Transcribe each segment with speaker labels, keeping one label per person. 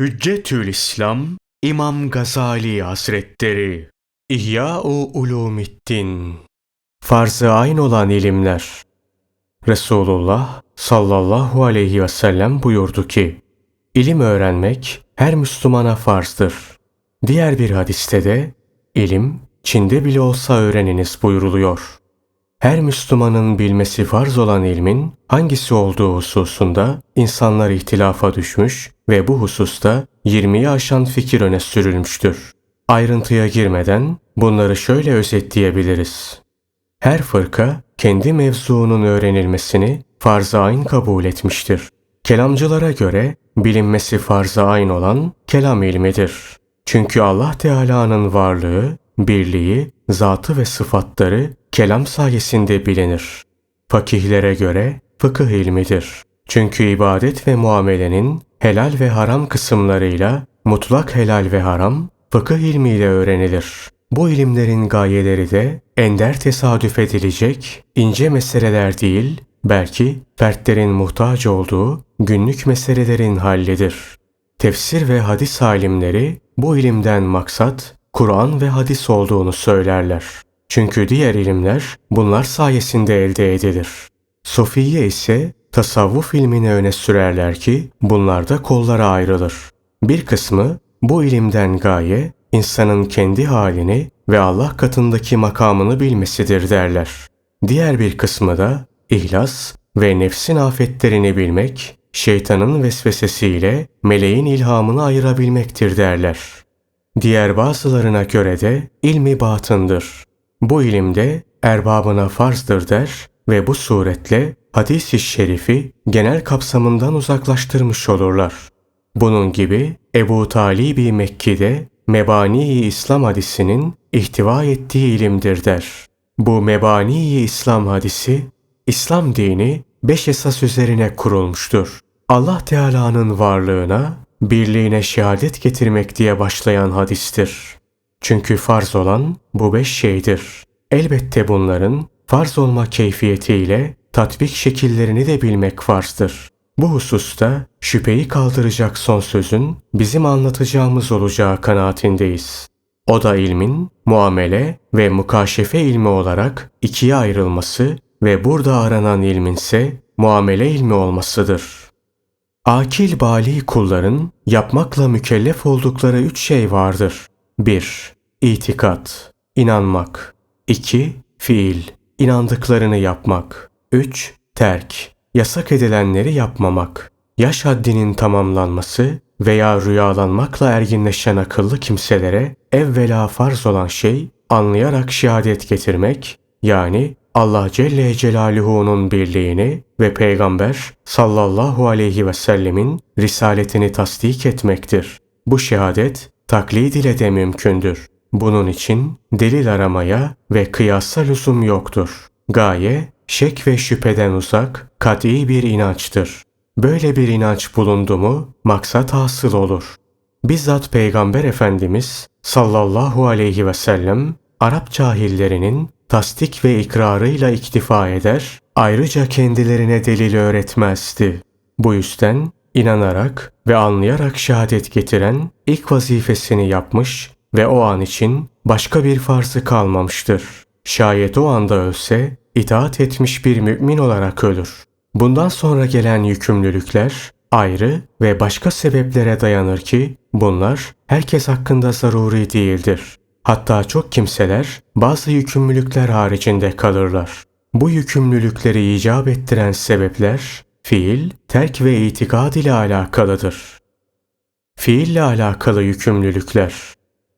Speaker 1: Hüccetül İslam İmam Gazali Hazretleri İhya-u Ulumiddin Farz-ı ayn olan ilimler Resulullah sallallahu aleyhi ve sellem buyurdu ki İlim öğrenmek her Müslümana farzdır. Diğer bir hadiste de ilim Çin'de bile olsa öğreniniz buyuruluyor. Her Müslümanın bilmesi farz olan ilmin hangisi olduğu hususunda insanlar ihtilafa düşmüş ve bu hususta 20'yi aşan fikir öne sürülmüştür. Ayrıntıya girmeden bunları şöyle özetleyebiliriz. Her fırka kendi mevzuunun öğrenilmesini farz-ı ayn kabul etmiştir. Kelamcılara göre bilinmesi farz-ı ayn olan kelam ilmidir. Çünkü Allah Teala'nın varlığı, birliği, zatı ve sıfatları kelam sayesinde bilinir. Fakihlere göre fıkıh ilmidir. Çünkü ibadet ve muamelenin helal ve haram kısımlarıyla mutlak helal ve haram fıkıh ilmiyle öğrenilir. Bu ilimlerin gayeleri de ender tesadüf edilecek ince meseleler değil, belki fertlerin muhtaç olduğu günlük meselelerin hallidir. Tefsir ve hadis alimleri bu ilimden maksat Kur'an ve hadis olduğunu söylerler. Çünkü diğer ilimler bunlar sayesinde elde edilir. Sofiye ise tasavvuf ilmini öne sürerler ki bunlar da kollara ayrılır. Bir kısmı bu ilimden gaye insanın kendi halini ve Allah katındaki makamını bilmesidir derler. Diğer bir kısmı da ihlas ve nefsin afetlerini bilmek, şeytanın vesvesesiyle meleğin ilhamını ayırabilmektir derler. Diğer bazılarına göre de ilmi batındır. Bu ilimde erbabına farzdır der ve bu suretle hadis-i şerifi genel kapsamından uzaklaştırmış olurlar. Bunun gibi Ebu Talibi Mekki'de Mebani-i İslam hadisinin ihtiva ettiği ilimdir der. Bu Mebani-i İslam hadisi, İslam dini beş esas üzerine kurulmuştur. Allah Teala'nın varlığına, birliğine şehadet getirmek diye başlayan hadistir. Çünkü farz olan bu beş şeydir. Elbette bunların farz olma keyfiyetiyle tatbik şekillerini de bilmek farzdır. Bu hususta şüpheyi kaldıracak son sözün bizim anlatacağımız olacağı kanaatindeyiz. O da ilmin muamele ve mukaşefe ilmi olarak ikiye ayrılması ve burada aranan ilminse muamele ilmi olmasıdır. Akil bali kulların yapmakla mükellef oldukları üç şey vardır. 1. İtikat, inanmak. 2. Fiil, inandıklarını yapmak. 3. Terk, yasak edilenleri yapmamak. Yaş haddinin tamamlanması veya rüyalanmakla erginleşen akıllı kimselere evvela farz olan şey anlayarak şehadet getirmek yani Allah Celle Celaluhu'nun birliğini ve Peygamber sallallahu aleyhi ve sellemin risaletini tasdik etmektir. Bu şehadet taklid ile de mümkündür. Bunun için delil aramaya ve kıyasa lüzum yoktur. Gaye, şek ve şüpheden uzak, kat'i bir inançtır. Böyle bir inanç bulundu mu, maksat hasıl olur. Bizzat Peygamber Efendimiz sallallahu aleyhi ve sellem, Arap cahillerinin tasdik ve ikrarıyla iktifa eder, ayrıca kendilerine delil öğretmezdi. Bu yüzden inanarak ve anlayarak şehadet getiren ilk vazifesini yapmış ve o an için başka bir farzı kalmamıştır. Şayet o anda ölse itaat etmiş bir mümin olarak ölür. Bundan sonra gelen yükümlülükler ayrı ve başka sebeplere dayanır ki bunlar herkes hakkında zaruri değildir. Hatta çok kimseler bazı yükümlülükler haricinde kalırlar. Bu yükümlülükleri icap ettiren sebepler fiil, terk ve itikad ile alakalıdır. Fiille alakalı yükümlülükler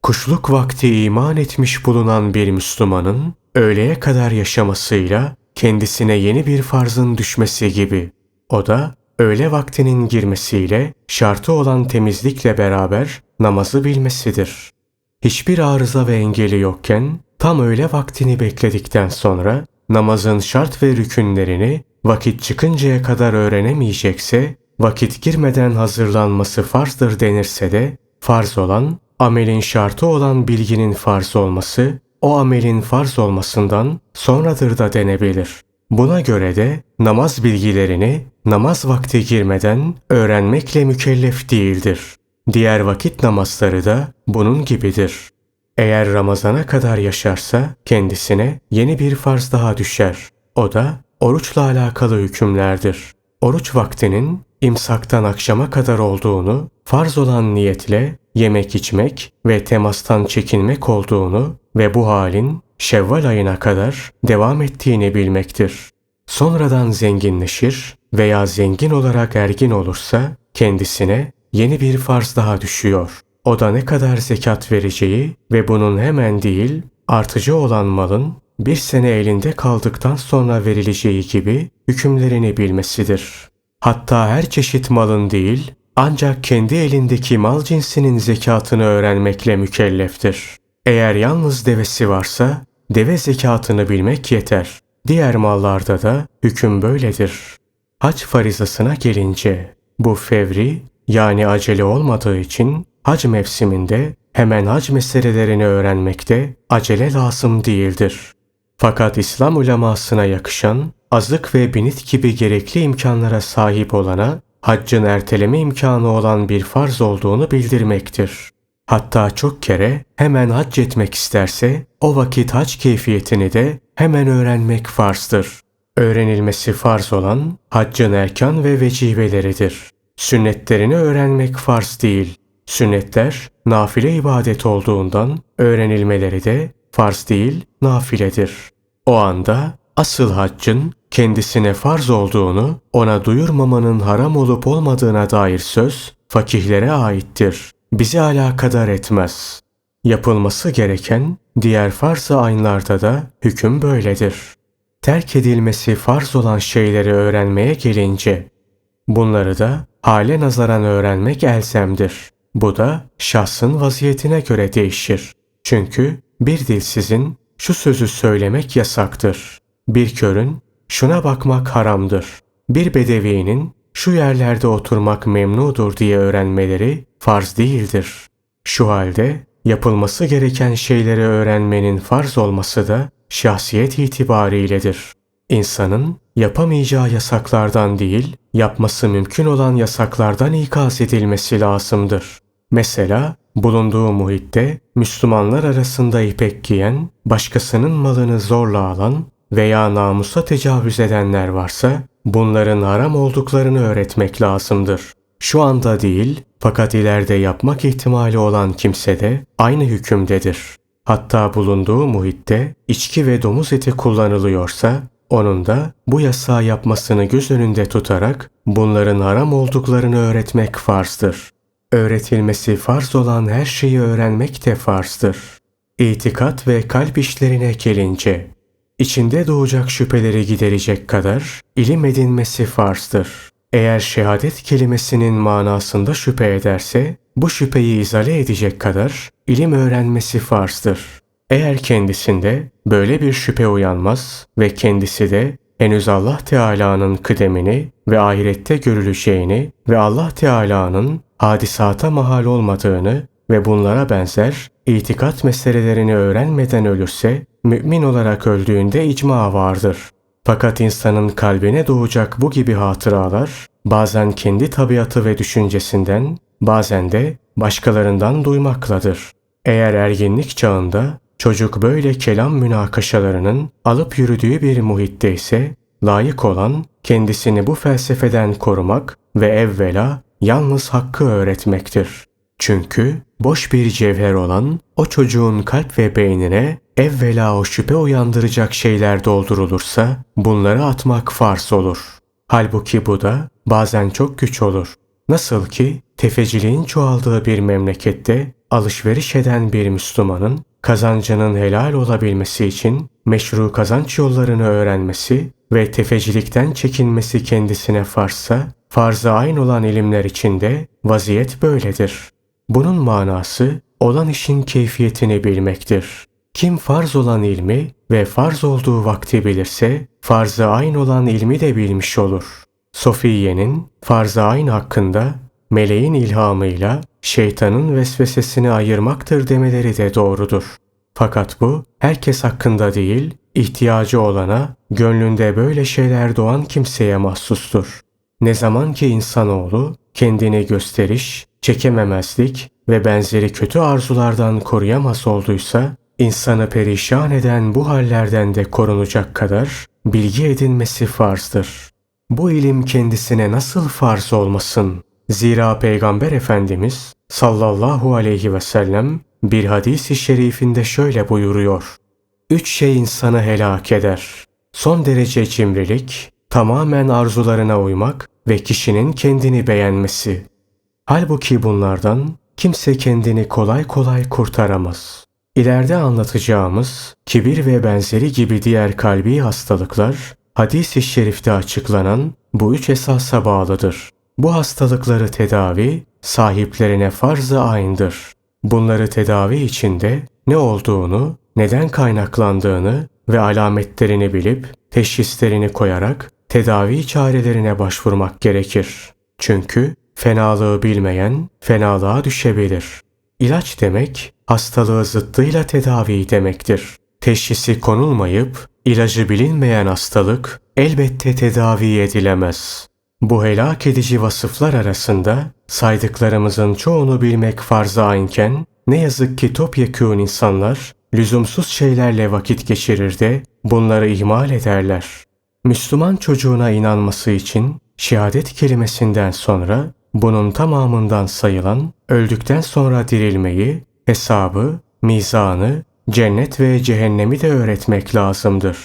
Speaker 1: Kuşluk vakti iman etmiş bulunan bir Müslümanın öğleye kadar yaşamasıyla kendisine yeni bir farzın düşmesi gibi. O da öğle vaktinin girmesiyle şartı olan temizlikle beraber namazı bilmesidir. Hiçbir arıza ve engeli yokken tam öğle vaktini bekledikten sonra namazın şart ve rükünlerini vakit çıkıncaya kadar öğrenemeyecekse vakit girmeden hazırlanması farzdır denirse de farz olan amelin şartı olan bilginin farz olması o amelin farz olmasından sonradır da denebilir. Buna göre de namaz bilgilerini namaz vakti girmeden öğrenmekle mükellef değildir. Diğer vakit namazları da bunun gibidir. Eğer Ramazana kadar yaşarsa kendisine yeni bir farz daha düşer. O da oruçla alakalı hükümlerdir. Oruç vaktinin imsaktan akşama kadar olduğunu, farz olan niyetle yemek içmek ve temastan çekinmek olduğunu ve bu halin Şevval ayına kadar devam ettiğini bilmektir. Sonradan zenginleşir veya zengin olarak ergin olursa kendisine yeni bir farz daha düşüyor. O da ne kadar zekat vereceği ve bunun hemen değil artıcı olan malın bir sene elinde kaldıktan sonra verileceği gibi hükümlerini bilmesidir. Hatta her çeşit malın değil ancak kendi elindeki mal cinsinin zekatını öğrenmekle mükelleftir. Eğer yalnız devesi varsa deve zekatını bilmek yeter. Diğer mallarda da hüküm böyledir. Hac farizasına gelince bu fevri yani acele olmadığı için hac mevsiminde hemen hac meselelerini öğrenmekte acele lazım değildir. Fakat İslam ulemasına yakışan azık ve binit gibi gerekli imkanlara sahip olana haccın erteleme imkanı olan bir farz olduğunu bildirmektir. Hatta çok kere hemen hac etmek isterse o vakit hac keyfiyetini de hemen öğrenmek farzdır. Öğrenilmesi farz olan haccın erkan ve vecibeleridir. Sünnetlerini öğrenmek farz değil. Sünnetler nafile ibadet olduğundan öğrenilmeleri de farz değil nafiledir. O anda asıl haccın kendisine farz olduğunu ona duyurmamanın haram olup olmadığına dair söz fakihlere aittir. Bizi alakadar etmez. Yapılması gereken diğer farz-ı aynlarda da hüküm böyledir. Terk edilmesi farz olan şeyleri öğrenmeye gelince bunları da hale nazaran öğrenmek elzemdir. Bu da şahsın vaziyetine göre değişir. Çünkü bir dilsizin şu sözü söylemek yasaktır. Bir körün şuna bakmak haramdır. Bir bedevinin şu yerlerde oturmak memnudur diye öğrenmeleri farz değildir. Şu halde yapılması gereken şeyleri öğrenmenin farz olması da şahsiyet itibariyledir. İnsanın yapamayacağı yasaklardan değil, yapması mümkün olan yasaklardan ikaz edilmesi lazımdır. Mesela bulunduğu muhitte Müslümanlar arasında ipek giyen, başkasının malını zorla alan veya namusa tecavüz edenler varsa bunların haram olduklarını öğretmek lazımdır. Şu anda değil fakat ileride yapmak ihtimali olan kimse de aynı hükümdedir. Hatta bulunduğu muhitte içki ve domuz eti kullanılıyorsa onun da bu yasağı yapmasını göz önünde tutarak bunların haram olduklarını öğretmek farzdır. Öğretilmesi farz olan her şeyi öğrenmek de farzdır. İtikat ve kalp işlerine gelince içinde doğacak şüpheleri giderecek kadar ilim edinmesi farzdır. Eğer şehadet kelimesinin manasında şüphe ederse bu şüpheyi izale edecek kadar ilim öğrenmesi farzdır. Eğer kendisinde böyle bir şüphe uyanmaz ve kendisi de henüz Allah Teala'nın kıdemini ve ahirette görüleceğini ve Allah Teala'nın hadisata mahal olmadığını ve bunlara benzer itikat meselelerini öğrenmeden ölürse mümin olarak öldüğünde icma vardır. Fakat insanın kalbine doğacak bu gibi hatıralar bazen kendi tabiatı ve düşüncesinden bazen de başkalarından duymakladır. Eğer erginlik çağında çocuk böyle kelam münakaşalarının alıp yürüdüğü bir muhitte ise layık olan kendisini bu felsefeden korumak ve evvela yalnız hakkı öğretmektir. Çünkü boş bir cevher olan o çocuğun kalp ve beynine evvela o şüphe uyandıracak şeyler doldurulursa bunları atmak farz olur. Halbuki bu da bazen çok güç olur. Nasıl ki tefeciliğin çoğaldığı bir memlekette alışveriş eden bir Müslümanın kazancının helal olabilmesi için meşru kazanç yollarını öğrenmesi ve tefecilikten çekinmesi kendisine farsa, farz-ı ayn olan ilimler içinde vaziyet böyledir. Bunun manası olan işin keyfiyetini bilmektir. Kim farz olan ilmi ve farz olduğu vakti bilirse, farz-ı ayn olan ilmi de bilmiş olur. Sofiye'nin farz-ı ayn hakkında meleğin ilhamıyla şeytanın vesvesesini ayırmaktır demeleri de doğrudur. Fakat bu herkes hakkında değil, ihtiyacı olana, gönlünde böyle şeyler doğan kimseye mahsustur. Ne zaman ki insanoğlu kendini gösteriş çekememezlik ve benzeri kötü arzulardan koruyamaz olduysa, insanı perişan eden bu hallerden de korunacak kadar bilgi edinmesi farzdır. Bu ilim kendisine nasıl farz olmasın? Zira Peygamber Efendimiz sallallahu aleyhi ve sellem bir hadisi şerifinde şöyle buyuruyor. Üç şey insanı helak eder. Son derece cimrilik, tamamen arzularına uymak ve kişinin kendini beğenmesi. Halbuki bunlardan kimse kendini kolay kolay kurtaramaz. İleride anlatacağımız kibir ve benzeri gibi diğer kalbi hastalıklar hadis-i şerifte açıklanan bu üç esasa bağlıdır. Bu hastalıkları tedavi sahiplerine farz-ı aynıdır. Bunları tedavi içinde ne olduğunu, neden kaynaklandığını ve alametlerini bilip teşhislerini koyarak tedavi çarelerine başvurmak gerekir. Çünkü fenalığı bilmeyen fenalığa düşebilir. İlaç demek hastalığı zıttıyla tedavi demektir. Teşhisi konulmayıp ilacı bilinmeyen hastalık elbette tedavi edilemez. Bu helak edici vasıflar arasında saydıklarımızın çoğunu bilmek farz-ı aynken ne yazık ki topyekûn insanlar lüzumsuz şeylerle vakit geçirir de bunları ihmal ederler. Müslüman çocuğuna inanması için şehadet kelimesinden sonra bunun tamamından sayılan öldükten sonra dirilmeyi, hesabı, mizanı, cennet ve cehennemi de öğretmek lazımdır.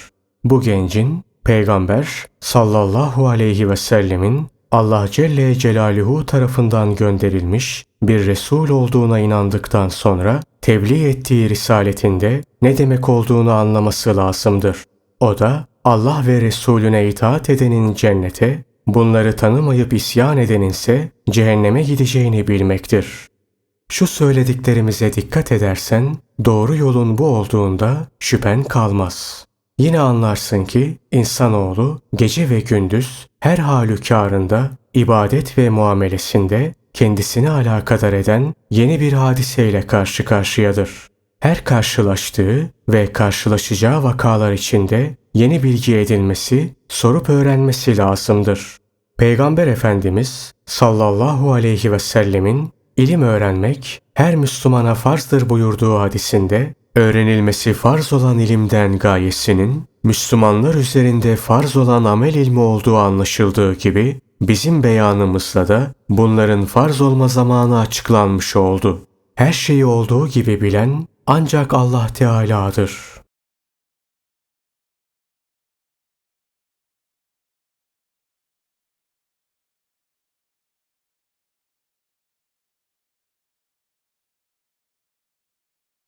Speaker 1: Bu gencin Peygamber sallallahu aleyhi ve sellemin Allah Celle Celaluhu tarafından gönderilmiş bir Resul olduğuna inandıktan sonra tebliğ ettiği risaletinde ne demek olduğunu anlaması lazımdır. O da Allah ve Resulüne itaat edenin cennete, bunları tanımayıp isyan edeninse cehenneme gideceğini bilmektir. Şu söylediklerimize dikkat edersen doğru yolun bu olduğunda şüphen kalmaz. Yine anlarsın ki insanoğlu gece ve gündüz her halükarında, ibadet ve muamelesinde kendisini alakadar eden yeni bir hadiseyle karşı karşıyadır. Her karşılaştığı ve karşılaşacağı vakalar içinde yeni bilgi edilmesi, sorup öğrenmesi lazımdır. Peygamber Efendimiz sallallahu aleyhi ve sellemin ilim öğrenmek her Müslümana farzdır buyurduğu hadisinde öğrenilmesi farz olan ilimden gayesinin Müslümanlar üzerinde farz olan amel ilmi olduğu anlaşıldığı gibi bizim beyanımızla da bunların farz olma zamanı açıklanmış oldu. Her şeyi olduğu gibi bilen ancak Allah Teala'dır.